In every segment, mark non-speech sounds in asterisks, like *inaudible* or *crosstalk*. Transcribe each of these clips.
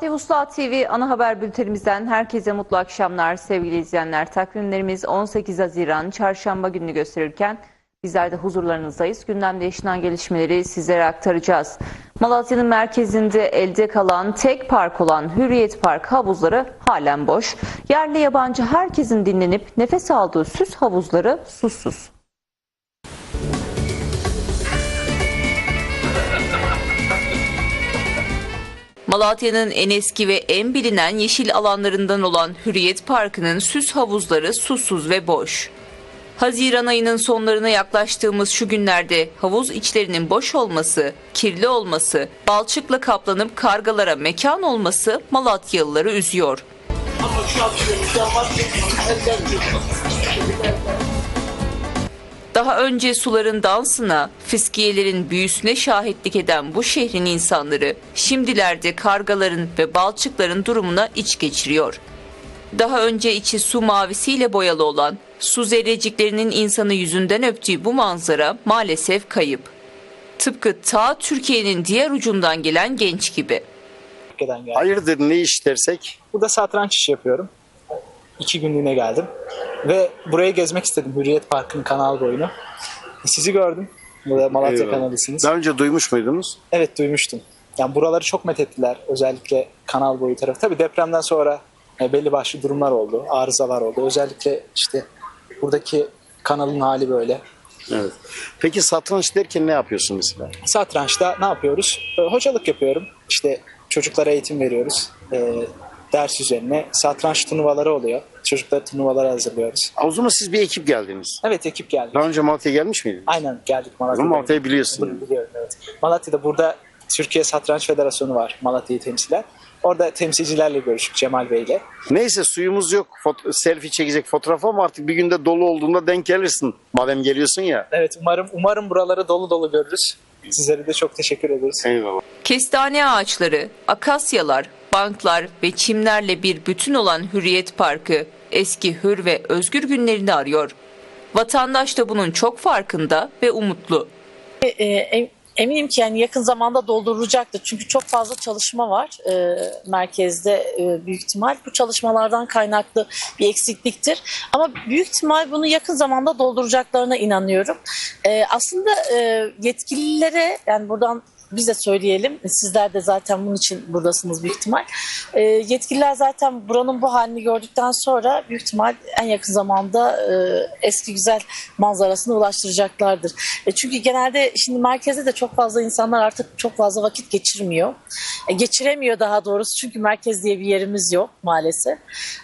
Malatya Vuslat TV ana haber bültenimizden herkese mutlu akşamlar sevgili izleyenler. Takvimlerimiz 18 Haziran çarşamba gününü gösterirken bizler de huzurlarınızdayız. Gündemde yaşanan gelişmeleri sizlere aktaracağız. Malatya'nın merkezinde elde kalan tek park olan Hürriyet Park havuzları halen boş. Yerli yabancı herkesin dinlenip nefes aldığı süs havuzları susuz. Malatya'nın en eski ve en bilinen yeşil alanlarından olan Hürriyet Parkı'nın süs havuzları susuz ve boş. Haziran ayının sonlarına yaklaştığımız şu günlerde havuz içlerinin boş olması, kirli olması, balçıkla kaplanıp kargalara mekan olması Malatyalıları üzüyor. Daha önce suların dansına, fiskiyelerin büyüsüne şahitlik eden bu şehrin insanları şimdilerde kargaların ve balçıkların durumuna iç geçiriyor. Daha önce içi su mavisiyle boyalı olan su zerreciklerinin insanı yüzünden öptüğü bu manzara maalesef kayıp. Tıpkı ta Türkiye'nin diğer ucundan gelen genç gibi. Hayırdır ne iş dersek? Burada satranç işi yapıyorum. İki günlüğüne geldim. Ve burayı gezmek istedim. Hürriyet Parkı'nın kanal boyunu. Sizi gördüm. Burada Malatya Eyvallah. kanalısınız. Daha önce duymuş muydunuz? Evet duymuştum. Yani buraları çok methettiler. Özellikle kanal boyu tarafı. Tabii depremden sonra e, belli başlı durumlar oldu. Arızalar oldu. Özellikle işte buradaki kanalın hali böyle. Evet. Peki satranç derken ne yapıyorsun mesela? Satrançta ne yapıyoruz? E, hocalık yapıyorum. İşte çocuklara eğitim veriyoruz. E, ders üzerine. Satranç turnuvaları oluyor. Çocukları turnuvalara hazırlıyoruz. O zaman siz bir ekip geldiniz. Evet ekip geldi. Daha önce Malatya'ya gelmiş miydiniz? Aynen geldik Malatya'da. Malatya'yı biliyorsun. Bunu biliyorum evet. Malatya'da burada Türkiye Satranç Federasyonu var Malatya'yı temsilen. Orada temsilcilerle görüştük Cemal Bey'le. Neyse suyumuz yok. Foto- selfie çekecek fotoğraf ama artık bir günde dolu olduğunda denk gelirsin. Madem geliyorsun ya. Evet umarım umarım buraları dolu dolu görürüz. Sizlere de çok teşekkür ederiz. Eyvallah. Kestane ağaçları, akasyalar, banklar ve çimlerle bir bütün olan Hürriyet Parkı eski hür ve özgür günlerini arıyor. Vatandaş da bunun çok farkında ve umutlu. E, em- eminim ki yani yakın zamanda doldurulacaktır. Çünkü çok fazla çalışma var e, merkezde e, büyük ihtimal. Bu çalışmalardan kaynaklı bir eksikliktir. Ama büyük ihtimal bunu yakın zamanda dolduracaklarına inanıyorum. E, aslında e, yetkililere yani buradan biz de söyleyelim. Sizler de zaten bunun için buradasınız büyük ihtimal. E, yetkililer zaten buranın bu halini gördükten sonra büyük ihtimal en yakın zamanda e, eski güzel manzarasına ulaştıracaklardır. E, çünkü genelde şimdi merkezde de çok fazla insanlar artık çok fazla vakit geçirmiyor. E, geçiremiyor daha doğrusu çünkü merkez diye bir yerimiz yok maalesef.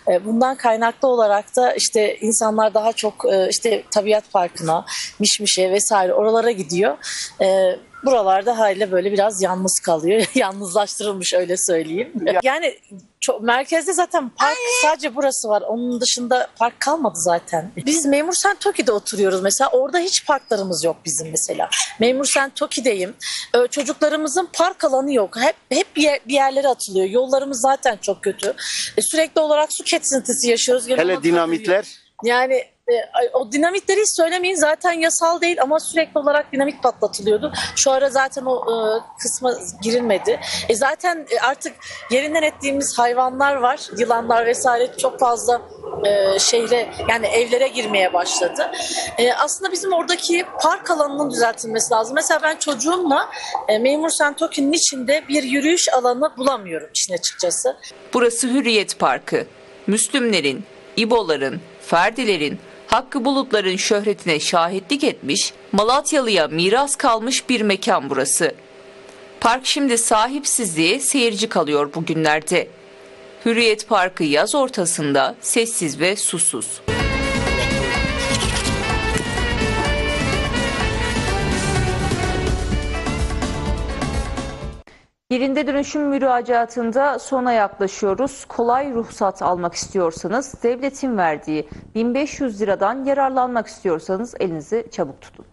E, bundan kaynaklı olarak da işte insanlar daha çok e, işte tabiat parkına, Mişmiş'e vesaire oralara gidiyor. E, buralarda haliyle böyle biraz yalnız kalıyor. *laughs* Yalnızlaştırılmış öyle söyleyeyim. Yani çok, merkezde zaten park sadece burası var. Onun dışında park kalmadı zaten. Biz Memur Sen Toki'de oturuyoruz mesela. Orada hiç parklarımız yok bizim mesela. Memur Sen Toki'deyim. Ee, çocuklarımızın park alanı yok. Hep hep bir, yer- bir yerlere atılıyor. Yollarımız zaten çok kötü. E, sürekli olarak su kesintisi yaşıyoruz. Hele ona dinamitler. yani o dinamitleri hiç söylemeyin zaten yasal değil ama sürekli olarak dinamit patlatılıyordu. Şu ara zaten o e, kısma girilmedi. E, zaten e, artık yerinden ettiğimiz hayvanlar var, yılanlar vesaire çok fazla e, şehre yani evlere girmeye başladı. E, aslında bizim oradaki park alanının düzeltilmesi lazım. Mesela ben çocuğumla e, Memur Sentoki'nin içinde bir yürüyüş alanı bulamıyorum işin açıkçası. Burası Hürriyet Parkı. Müslümlerin, İboların, Ferdilerin, Hakkı Bulutların şöhretine şahitlik etmiş, Malatyalı'ya miras kalmış bir mekan burası. Park şimdi sahipsizliğe seyirci kalıyor bugünlerde. Hürriyet Parkı yaz ortasında sessiz ve susuz. Yerinde dönüşüm müracaatında sona yaklaşıyoruz. Kolay ruhsat almak istiyorsanız, devletin verdiği 1500 liradan yararlanmak istiyorsanız elinizi çabuk tutun.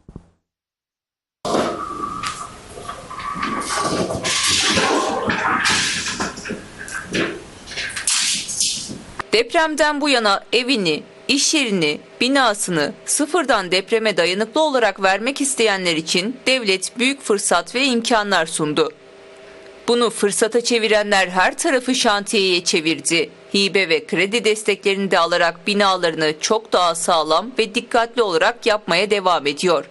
Depremden bu yana evini, iş yerini, binasını sıfırdan depreme dayanıklı olarak vermek isteyenler için devlet büyük fırsat ve imkanlar sundu. Bunu fırsata çevirenler her tarafı şantiyeye çevirdi. Hibe ve kredi desteklerini de alarak binalarını çok daha sağlam ve dikkatli olarak yapmaya devam ediyor.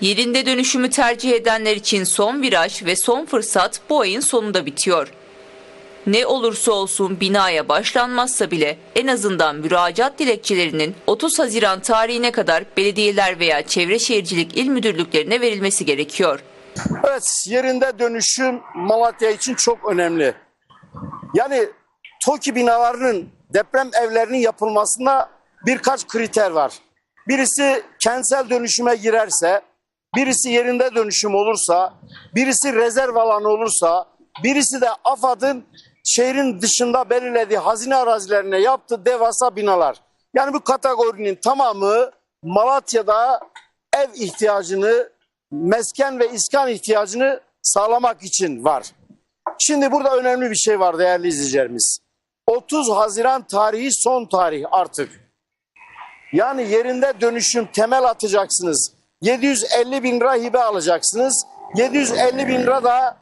Yerinde dönüşümü tercih edenler için son viraj ve son fırsat bu ayın sonunda bitiyor. Ne olursa olsun binaya başlanmazsa bile en azından müracaat dilekçelerinin 30 Haziran tarihine kadar belediyeler veya Çevre Şehircilik İl Müdürlüklerine verilmesi gerekiyor. Evet yerinde dönüşüm Malatya için çok önemli. Yani TOKİ binalarının deprem evlerinin yapılmasında birkaç kriter var. Birisi kentsel dönüşüme girerse, birisi yerinde dönüşüm olursa, birisi rezerv alanı olursa, birisi de AFAD'ın şehrin dışında belirlediği hazine arazilerine yaptığı devasa binalar. Yani bu kategorinin tamamı Malatya'da ev ihtiyacını, mesken ve iskan ihtiyacını sağlamak için var. Şimdi burada önemli bir şey var değerli izleyicilerimiz. 30 Haziran tarihi son tarih artık. Yani yerinde dönüşüm temel atacaksınız. 750 bin lira hibe alacaksınız. 750 bin lira da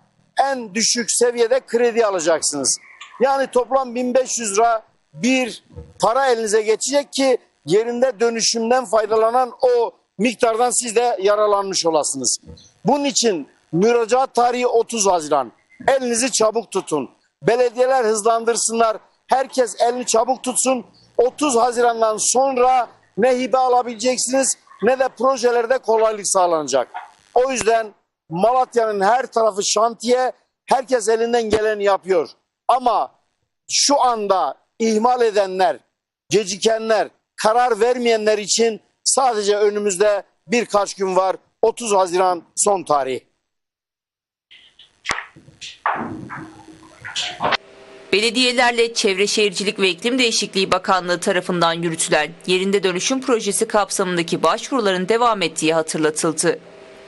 en düşük seviyede kredi alacaksınız. Yani toplam 1500 lira bir para elinize geçecek ki yerinde dönüşümden faydalanan o miktardan siz de yararlanmış olasınız. Bunun için müracaat tarihi 30 Haziran. Elinizi çabuk tutun. Belediyeler hızlandırsınlar. Herkes elini çabuk tutsun. 30 Haziran'dan sonra ne hibe alabileceksiniz ne de projelerde kolaylık sağlanacak. O yüzden Malatya'nın her tarafı şantiye, herkes elinden geleni yapıyor. Ama şu anda ihmal edenler, gecikenler, karar vermeyenler için sadece önümüzde birkaç gün var. 30 Haziran son tarih. Belediyelerle Çevre Şehircilik ve İklim Değişikliği Bakanlığı tarafından yürütülen yerinde dönüşüm projesi kapsamındaki başvuruların devam ettiği hatırlatıldı.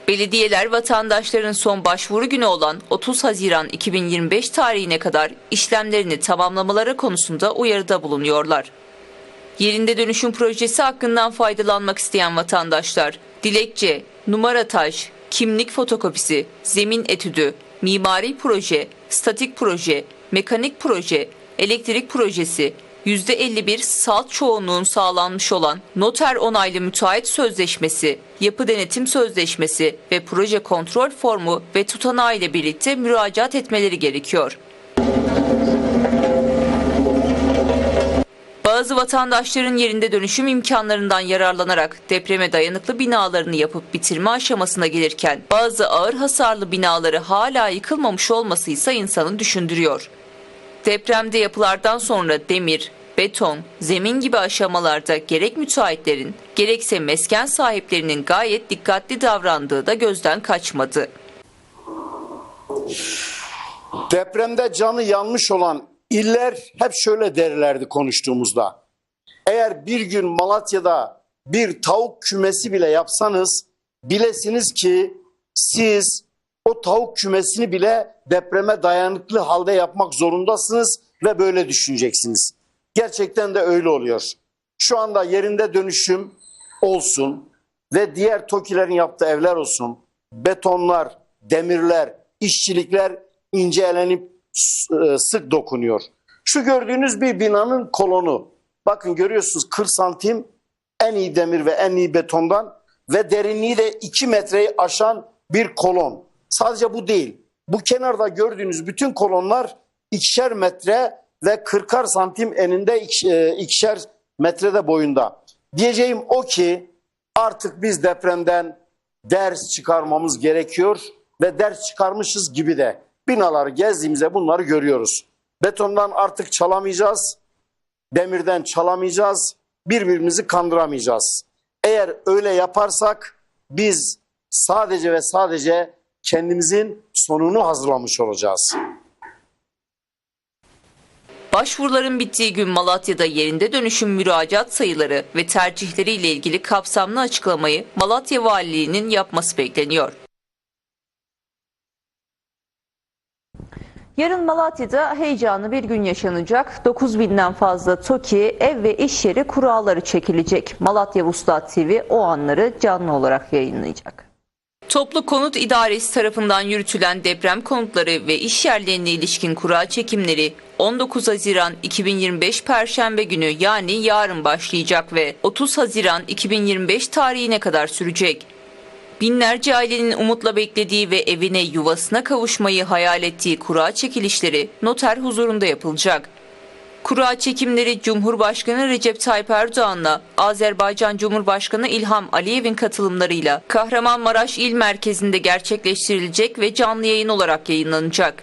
Belediyeler vatandaşların son başvuru günü olan 30 Haziran 2025 tarihine kadar işlemlerini tamamlamaları konusunda uyarıda bulunuyorlar. Yerinde dönüşüm projesi hakkından faydalanmak isteyen vatandaşlar dilekçe, numara taş, kimlik fotokopisi, zemin etüdü, mimari proje, statik proje, mekanik proje, elektrik projesi, %51 salt çoğunluğun sağlanmış olan noter onaylı müteahhit sözleşmesi, yapı denetim sözleşmesi ve proje kontrol formu ve tutanağı ile birlikte müracaat etmeleri gerekiyor. Bazı vatandaşların yerinde dönüşüm imkanlarından yararlanarak depreme dayanıklı binalarını yapıp bitirme aşamasına gelirken bazı ağır hasarlı binaları hala yıkılmamış olması ise insanı düşündürüyor. Depremde yapılardan sonra demir, beton, zemin gibi aşamalarda gerek müteahhitlerin gerekse mesken sahiplerinin gayet dikkatli davrandığı da gözden kaçmadı. Depremde canı yanmış olan iller hep şöyle derlerdi konuştuğumuzda. Eğer bir gün Malatya'da bir tavuk kümesi bile yapsanız bilesiniz ki siz o tavuk kümesini bile depreme dayanıklı halde yapmak zorundasınız ve böyle düşüneceksiniz. Gerçekten de öyle oluyor. Şu anda yerinde dönüşüm olsun ve diğer TOKİ'lerin yaptığı evler olsun. Betonlar, demirler, işçilikler incelenip e, sık dokunuyor. Şu gördüğünüz bir binanın kolonu. Bakın görüyorsunuz 40 santim en iyi demir ve en iyi betondan ve derinliği de 2 metreyi aşan bir kolon. Sadece bu değil. Bu kenarda gördüğünüz bütün kolonlar ikişer metre ve 40'ar santim eninde e, ikişer metrede boyunda. Diyeceğim o ki artık biz depremden ders çıkarmamız gerekiyor ve ders çıkarmışız gibi de binaları gezdiğimizde bunları görüyoruz. Betondan artık çalamayacağız, demirden çalamayacağız, birbirimizi kandıramayacağız. Eğer öyle yaparsak biz sadece ve sadece kendimizin sonunu hazırlamış olacağız. Başvuruların bittiği gün Malatya'da yerinde dönüşüm müracaat sayıları ve tercihleriyle ilgili kapsamlı açıklamayı Malatya Valiliği'nin yapması bekleniyor. Yarın Malatya'da heyecanlı bir gün yaşanacak. 9000'den fazla TOKİ, ev ve iş yeri kuralları çekilecek. Malatya Vuslat TV o anları canlı olarak yayınlayacak. Toplu Konut İdaresi tarafından yürütülen deprem konutları ve iş yerlerine ilişkin kura çekimleri 19 Haziran 2025 Perşembe günü yani yarın başlayacak ve 30 Haziran 2025 tarihine kadar sürecek. Binlerce ailenin umutla beklediği ve evine yuvasına kavuşmayı hayal ettiği kura çekilişleri noter huzurunda yapılacak. Kura çekimleri Cumhurbaşkanı Recep Tayyip Erdoğan'la Azerbaycan Cumhurbaşkanı İlham Aliyev'in katılımlarıyla Kahramanmaraş İl Merkezi'nde gerçekleştirilecek ve canlı yayın olarak yayınlanacak.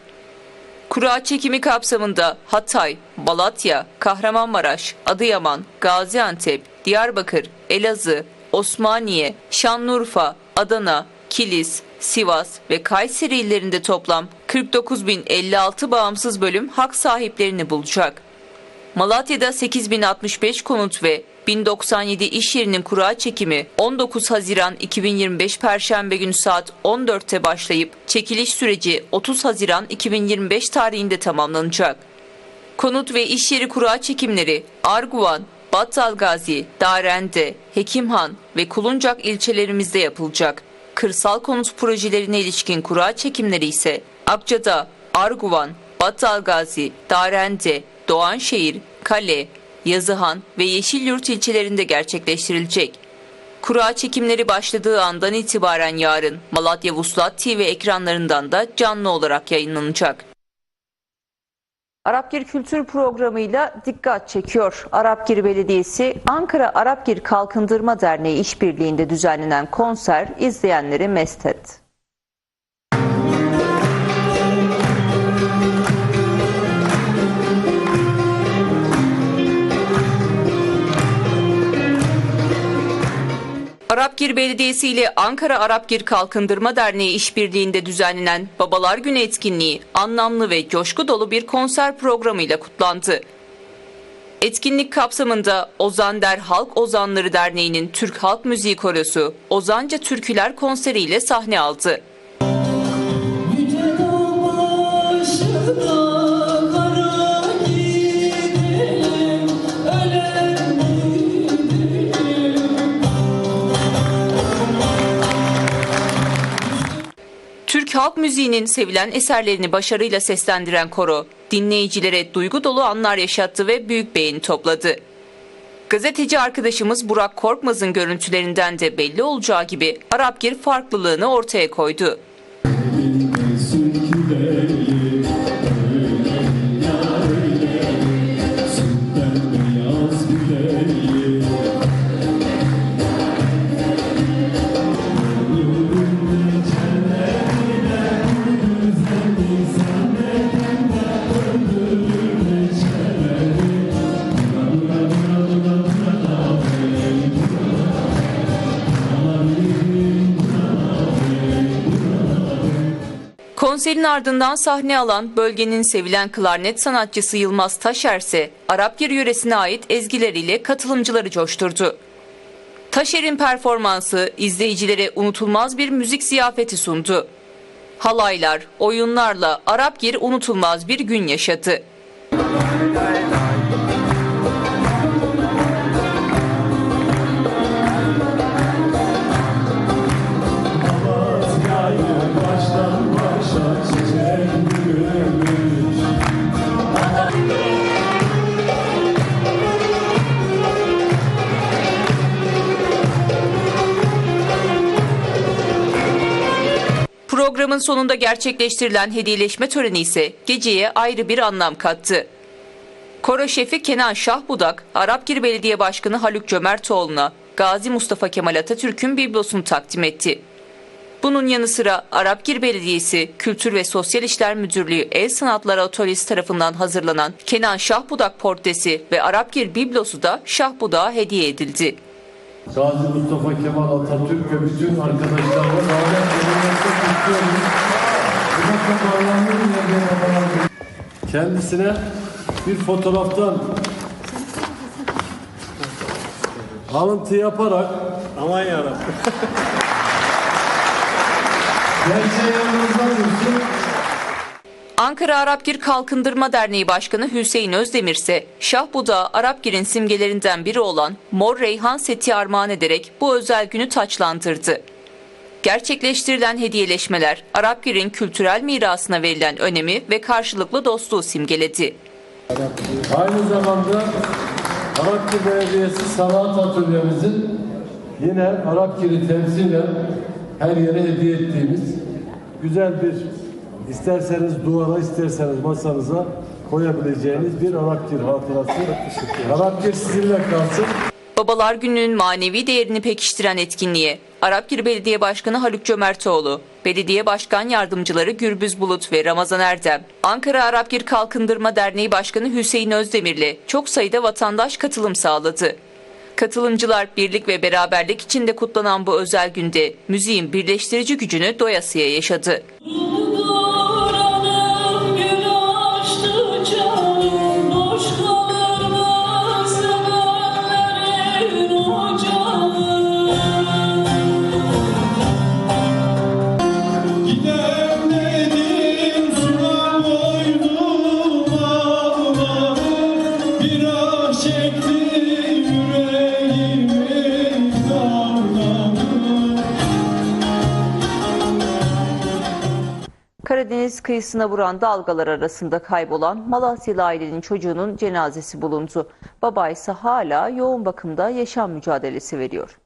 Kura çekimi kapsamında Hatay, Malatya, Kahramanmaraş, Adıyaman, Gaziantep, Diyarbakır, Elazığ, Osmaniye, Şanlıurfa, Adana, Kilis, Sivas ve Kayseri illerinde toplam 49.056 bağımsız bölüm hak sahiplerini bulacak. Malatya'da 8065 konut ve 1097 iş yerinin kura çekimi 19 Haziran 2025 Perşembe günü saat 14'te başlayıp çekiliş süreci 30 Haziran 2025 tarihinde tamamlanacak. Konut ve iş yeri kura çekimleri Arguvan, Battalgazi, Darende, Hekimhan ve Kuluncak ilçelerimizde yapılacak. Kırsal konut projelerine ilişkin kura çekimleri ise Akçada, Arguvan, Battalgazi, Darende, Doğanşehir, Kale, Yazıhan ve Yeşilyurt ilçelerinde gerçekleştirilecek. Kura çekimleri başladığı andan itibaren yarın Malatya Vuslat TV ekranlarından da canlı olarak yayınlanacak. Arapgir Kültür Programı'yla dikkat çekiyor. Arapgir Belediyesi Ankara Arapgir Kalkındırma Derneği işbirliğinde düzenlenen konser izleyenleri mest etti. Arapgir Belediyesi ile Ankara Arapgir Kalkındırma Derneği işbirliğinde düzenlenen Babalar Günü etkinliği anlamlı ve coşku dolu bir konser programıyla kutlandı. Etkinlik kapsamında Ozan Der Halk Ozanları Derneği'nin Türk Halk Müziği Korosu Ozanca Türküler konseriyle sahne aldı. Yüce müziğinin sevilen eserlerini başarıyla seslendiren koro, dinleyicilere duygu dolu anlar yaşattı ve büyük beğeni topladı. Gazeteci arkadaşımız Burak Korkmaz'ın görüntülerinden de belli olacağı gibi Arapgir farklılığını ortaya koydu. Konserin ardından sahne alan bölgenin sevilen klarnet sanatçısı Yılmaz Taşer ise Arapgir yöresine ait ezgileriyle katılımcıları coşturdu. Taşer'in performansı izleyicilere unutulmaz bir müzik ziyafeti sundu. Halaylar, oyunlarla Arapgir unutulmaz bir gün yaşadı. Programın sonunda gerçekleştirilen hediyeleşme töreni ise geceye ayrı bir anlam kattı. Koro şefi Kenan Şahbudak, Arapgir Belediye Başkanı Haluk Cömertoğlu'na Gazi Mustafa Kemal Atatürk'ün biblosunu takdim etti. Bunun yanı sıra Arapgir Belediyesi Kültür ve Sosyal İşler Müdürlüğü El Sanatları Atölyesi tarafından hazırlanan Kenan Şahbudak portresi ve Arapgir biblosu da Şahbudak'a hediye edildi. Gazi Mustafa Kemal Atatürk ve bütün arkadaşlarıma davet edilmekte. Bu da bir olarak Kendisine bir fotoğraftan alıntı yaparak aman yarabbim. Gerçeği yanınızdan dursun. Ankara Arapgir Kalkındırma Derneği Başkanı Hüseyin Özdemir ise Şahbuda Arapgir'in simgelerinden biri olan mor reyhan seti armağan ederek bu özel günü taçlandırdı. Gerçekleştirilen hediyeleşmeler Arapgir'in kültürel mirasına verilen önemi ve karşılıklı dostluğu simgeledi. Aynı zamanda Arapgir Belediyesi Sanat Atölyemizin yine Arapgir'i temsilen her yere hediye ettiğimiz güzel bir isterseniz duvara isterseniz masanıza koyabileceğiniz bir Arapgir hatırası. Arapgir sizinle kalsın. Babalar Günü'nün manevi değerini pekiştiren etkinliğe Arapgir Belediye Başkanı Haluk Cömertoğlu, Belediye Başkan Yardımcıları Gürbüz Bulut ve Ramazan Erdem, Ankara Arapgir Kalkındırma Derneği Başkanı Hüseyin Özdemir'le çok sayıda vatandaş katılım sağladı. Katılımcılar birlik ve beraberlik içinde kutlanan bu özel günde müziğin birleştirici gücünü doyasıya yaşadı. Karadeniz kıyısına vuran dalgalar arasında kaybolan Malatyalı ailenin çocuğunun cenazesi bulundu. Baba ise hala yoğun bakımda yaşam mücadelesi veriyor.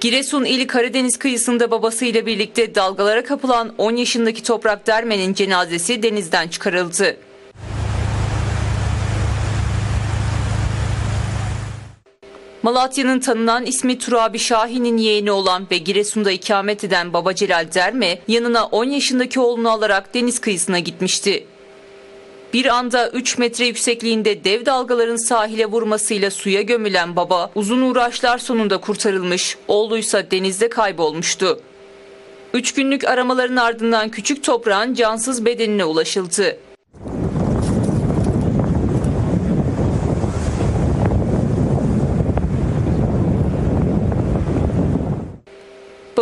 Giresun ili Karadeniz kıyısında babasıyla birlikte dalgalara kapılan 10 yaşındaki Toprak Dermen'in cenazesi denizden çıkarıldı. Malatya'nın tanınan ismi Turabi Şahin'in yeğeni olan ve Giresun'da ikamet eden baba Celal Derme yanına 10 yaşındaki oğlunu alarak deniz kıyısına gitmişti. Bir anda 3 metre yüksekliğinde dev dalgaların sahile vurmasıyla suya gömülen baba uzun uğraşlar sonunda kurtarılmış, oğluysa denizde kaybolmuştu. 3 günlük aramaların ardından küçük toprağın cansız bedenine ulaşıldı.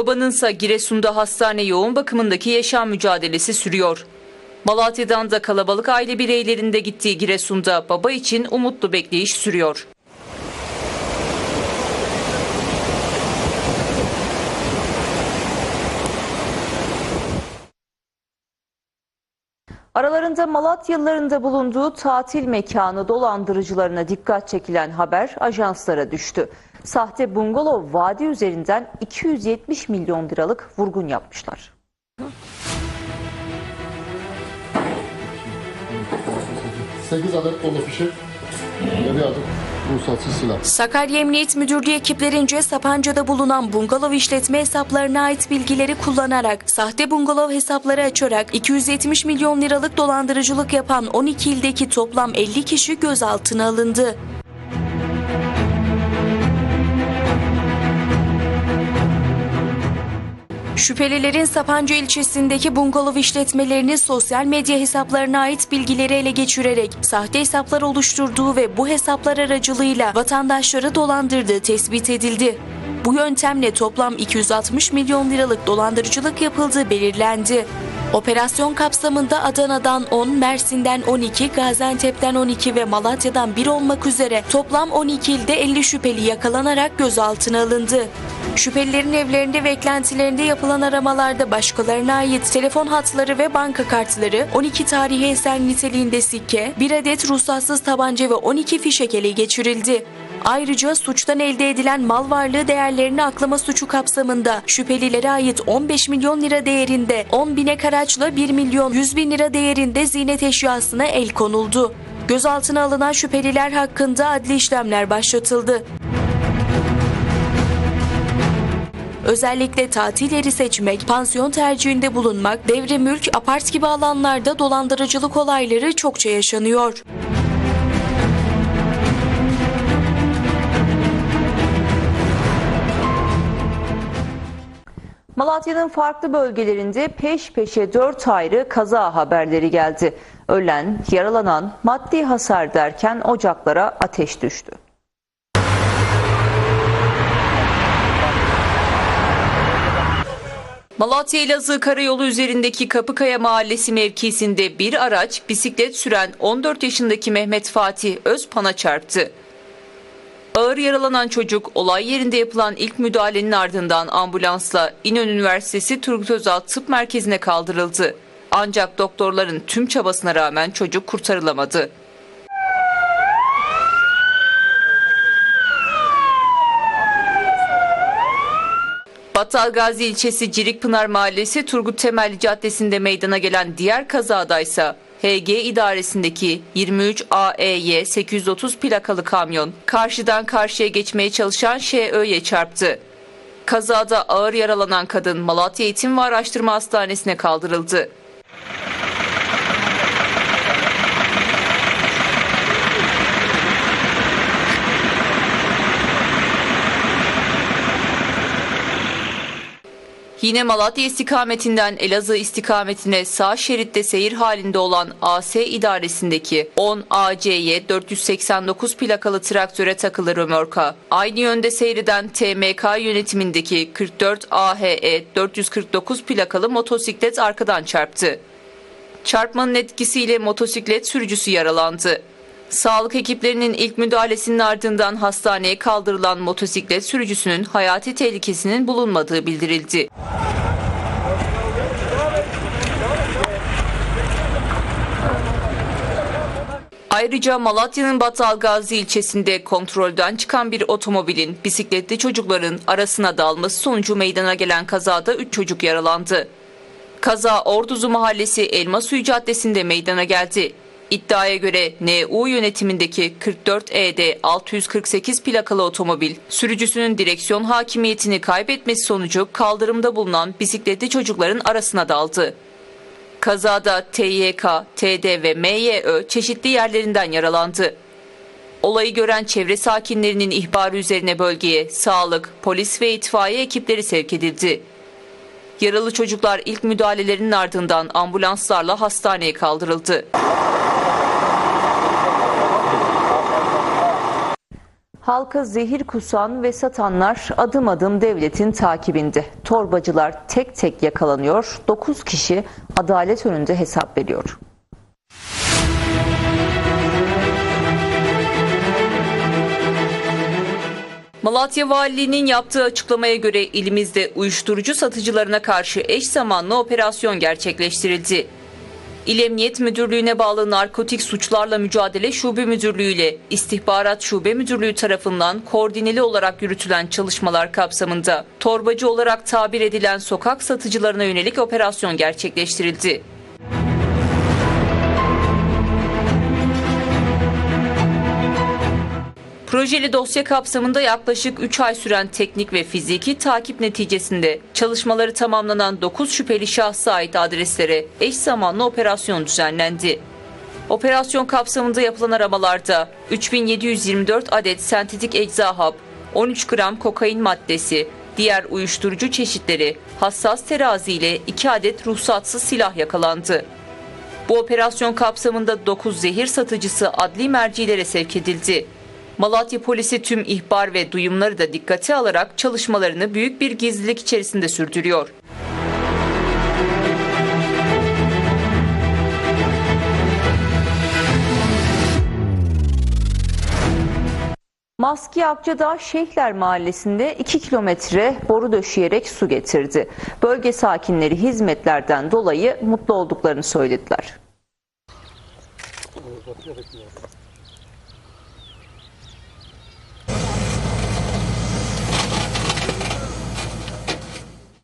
Babanınsa Giresun'da hastane yoğun bakımındaki yaşam mücadelesi sürüyor. Malatya'dan da kalabalık aile bireylerinde gittiği Giresun'da baba için umutlu bekleyiş sürüyor. Aralarında Malatyalıların da bulunduğu tatil mekanı dolandırıcılarına dikkat çekilen haber ajanslara düştü. Sahte bungalov vadi üzerinden 270 milyon liralık vurgun yapmışlar. Sekiz adet dolu fişek, 7 adet ruhsatsız silah. Sakarya Emniyet Müdürlüğü ekiplerince Sapanca'da bulunan bungalov işletme hesaplarına ait bilgileri kullanarak sahte bungalov hesapları açarak 270 milyon liralık dolandırıcılık yapan 12 ildeki toplam 50 kişi gözaltına alındı. Şüphelilerin Sapanca ilçesindeki bungalov işletmelerinin sosyal medya hesaplarına ait bilgileri ele geçirerek sahte hesaplar oluşturduğu ve bu hesaplar aracılığıyla vatandaşları dolandırdığı tespit edildi. Bu yöntemle toplam 260 milyon liralık dolandırıcılık yapıldığı belirlendi. Operasyon kapsamında Adana'dan 10, Mersin'den 12, Gaziantep'ten 12 ve Malatya'dan 1 olmak üzere toplam 12 ilde 50 şüpheli yakalanarak gözaltına alındı. Şüphelilerin evlerinde ve eklentilerinde yapılan aramalarda başkalarına ait telefon hatları ve banka kartları, 12 tarihi eser niteliğinde sikke, 1 adet ruhsatsız tabanca ve 12 fişek ele geçirildi. Ayrıca suçtan elde edilen mal varlığı değerlerini aklama suçu kapsamında şüphelilere ait 15 milyon lira değerinde 10 binek araçla 1 milyon 100 bin lira değerinde ziynet eşyasına el konuldu. Gözaltına alınan şüpheliler hakkında adli işlemler başlatıldı. Özellikle tatil yeri seçmek, pansiyon tercihinde bulunmak, devre mülk, apart gibi alanlarda dolandırıcılık olayları çokça yaşanıyor. Malatya'nın farklı bölgelerinde peş peşe 4 ayrı kaza haberleri geldi. Ölen, yaralanan, maddi hasar derken ocaklara ateş düştü. Malatya Elazığ Karayolu üzerindeki Kapıkaya Mahallesi mevkisinde bir araç bisiklet süren 14 yaşındaki Mehmet Fatih Özpan'a çarptı. Ağır yaralanan çocuk olay yerinde yapılan ilk müdahalenin ardından ambulansla İnönü Üniversitesi Turgut Özal Tıp Merkezi'ne kaldırıldı. Ancak doktorların tüm çabasına rağmen çocuk kurtarılamadı. Battal Gazi ilçesi Cirikpınar Mahallesi Turgut Temelli Caddesi'nde meydana gelen diğer kazadaysa HG idaresindeki 23 AEY 830 plakalı kamyon karşıdan karşıya geçmeye çalışan ŞÖ'ye çarptı. Kazada ağır yaralanan kadın Malatya Eğitim ve Araştırma Hastanesi'ne kaldırıldı. Yine Malatya istikametinden Elazığ istikametine sağ şeritte seyir halinde olan AS idaresindeki 10 ACY 489 plakalı traktöre takılı römorka, aynı yönde seyreden TMK yönetimindeki 44 AHE 449 plakalı motosiklet arkadan çarptı. Çarpmanın etkisiyle motosiklet sürücüsü yaralandı. Sağlık ekiplerinin ilk müdahalesinin ardından hastaneye kaldırılan motosiklet sürücüsünün hayati tehlikesinin bulunmadığı bildirildi. Ayrıca Malatya'nın Battalgazi ilçesinde kontrolden çıkan bir otomobilin bisikletli çocukların arasına dalması sonucu meydana gelen kazada 3 çocuk yaralandı. Kaza Orduzu Mahallesi Elmasuyu Caddesi'nde meydana geldi. İddiaya göre NU yönetimindeki 44 ED 648 plakalı otomobil sürücüsünün direksiyon hakimiyetini kaybetmesi sonucu kaldırımda bulunan bisikletli çocukların arasına daldı. Kazada TYK, TD ve MYÖ çeşitli yerlerinden yaralandı. Olayı gören çevre sakinlerinin ihbarı üzerine bölgeye sağlık, polis ve itfaiye ekipleri sevk edildi. Yaralı çocuklar ilk müdahalelerinin ardından ambulanslarla hastaneye kaldırıldı. Halka zehir kusan ve satanlar adım adım devletin takibinde. Torbacılar tek tek yakalanıyor, 9 kişi adalet önünde hesap veriyor. Malatya Valiliğinin yaptığı açıklamaya göre ilimizde uyuşturucu satıcılarına karşı eş zamanlı operasyon gerçekleştirildi. İl Emniyet Müdürlüğü'ne bağlı Narkotik Suçlarla Mücadele Şube Müdürlüğü ile İstihbarat Şube Müdürlüğü tarafından koordineli olarak yürütülen çalışmalar kapsamında torbacı olarak tabir edilen sokak satıcılarına yönelik operasyon gerçekleştirildi. Projeli dosya kapsamında yaklaşık 3 ay süren teknik ve fiziki takip neticesinde çalışmaları tamamlanan 9 şüpheli şahsa ait adreslere eş zamanlı operasyon düzenlendi. Operasyon kapsamında yapılan aramalarda 3724 adet sentetik ecza hap, 13 gram kokain maddesi, diğer uyuşturucu çeşitleri, hassas terazi ile 2 adet ruhsatsız silah yakalandı. Bu operasyon kapsamında 9 zehir satıcısı adli mercilere sevk edildi. Malatya polisi tüm ihbar ve duyumları da dikkate alarak çalışmalarını büyük bir gizlilik içerisinde sürdürüyor. Maski Akçadağ Şeyhler Mahallesi'nde 2 kilometre boru döşeyerek su getirdi. Bölge sakinleri hizmetlerden dolayı mutlu olduklarını söylediler.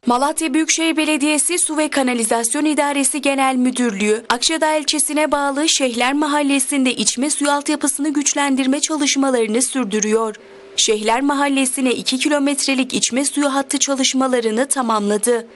Malatya Büyükşehir Belediyesi Su ve Kanalizasyon İdaresi Genel Müdürlüğü, Akşadağ ilçesine bağlı Şehler Mahallesi'nde içme suyu altyapısını güçlendirme çalışmalarını sürdürüyor. Şehler Mahallesi'ne 2 kilometrelik içme suyu hattı çalışmalarını tamamladı.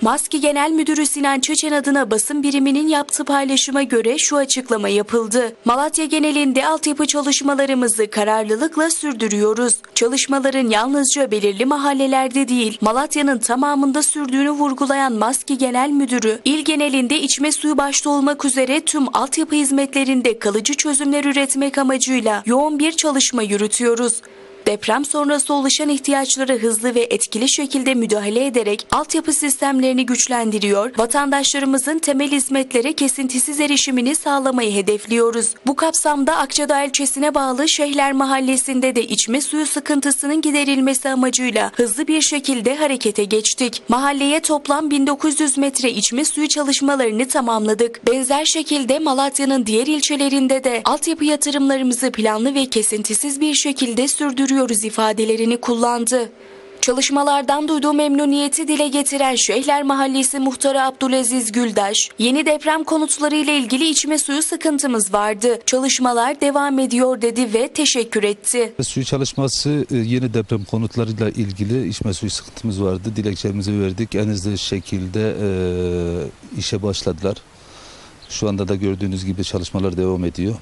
Maski Genel Müdürü Sinan Çeçen adına basın biriminin yaptığı paylaşıma göre şu açıklama yapıldı. Malatya genelinde altyapı çalışmalarımızı kararlılıkla sürdürüyoruz. Çalışmaların yalnızca belirli mahallelerde değil, Malatya'nın tamamında sürdüğünü vurgulayan Maski Genel Müdürü, il genelinde içme suyu başta olmak üzere tüm altyapı hizmetlerinde kalıcı çözümler üretmek amacıyla yoğun bir çalışma yürütüyoruz. Deprem sonrası oluşan ihtiyaçları hızlı ve etkili şekilde müdahale ederek altyapı sistemlerini güçlendiriyor, vatandaşlarımızın temel hizmetlere kesintisiz erişimini sağlamayı hedefliyoruz. Bu kapsamda Akçadağ ilçesine bağlı Şehler Mahallesi'nde de içme suyu sıkıntısının giderilmesi amacıyla hızlı bir şekilde harekete geçtik. Mahalleye toplam 1900 metre içme suyu çalışmalarını tamamladık. Benzer şekilde Malatya'nın diğer ilçelerinde de altyapı yatırımlarımızı planlı ve kesintisiz bir şekilde sürdürüyoruz ifadelerini kullandı. Çalışmalardan duyduğu memnuniyeti dile getiren Şehler Mahallesi Muhtarı Abdülaziz Güldaş, yeni deprem konutları ile ilgili içme suyu sıkıntımız vardı. Çalışmalar devam ediyor dedi ve teşekkür etti. Suyu çalışması e, yeni deprem konutlarıyla ilgili içme suyu sıkıntımız vardı. Dilekçemizi verdik. En hızlı şekilde e, işe başladılar. Şu anda da gördüğünüz gibi çalışmalar devam ediyor.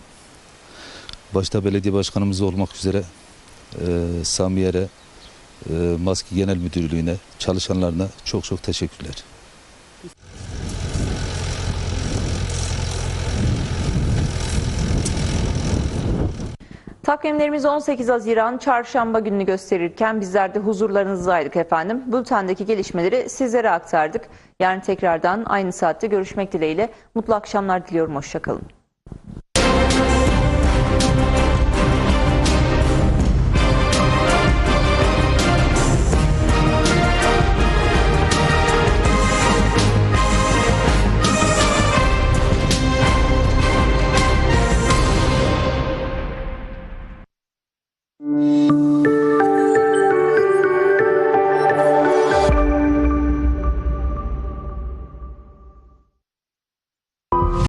Başta belediye başkanımız olmak üzere e, Samiyer'e, e, Maski Genel Müdürlüğü'ne, çalışanlarına çok çok teşekkürler. Takvimlerimiz 18 Haziran çarşamba gününü gösterirken bizler de huzurlarınızdaydık efendim. Bültendeki gelişmeleri sizlere aktardık. Yarın tekrardan aynı saatte görüşmek dileğiyle. Mutlu akşamlar diliyorum. Hoşçakalın.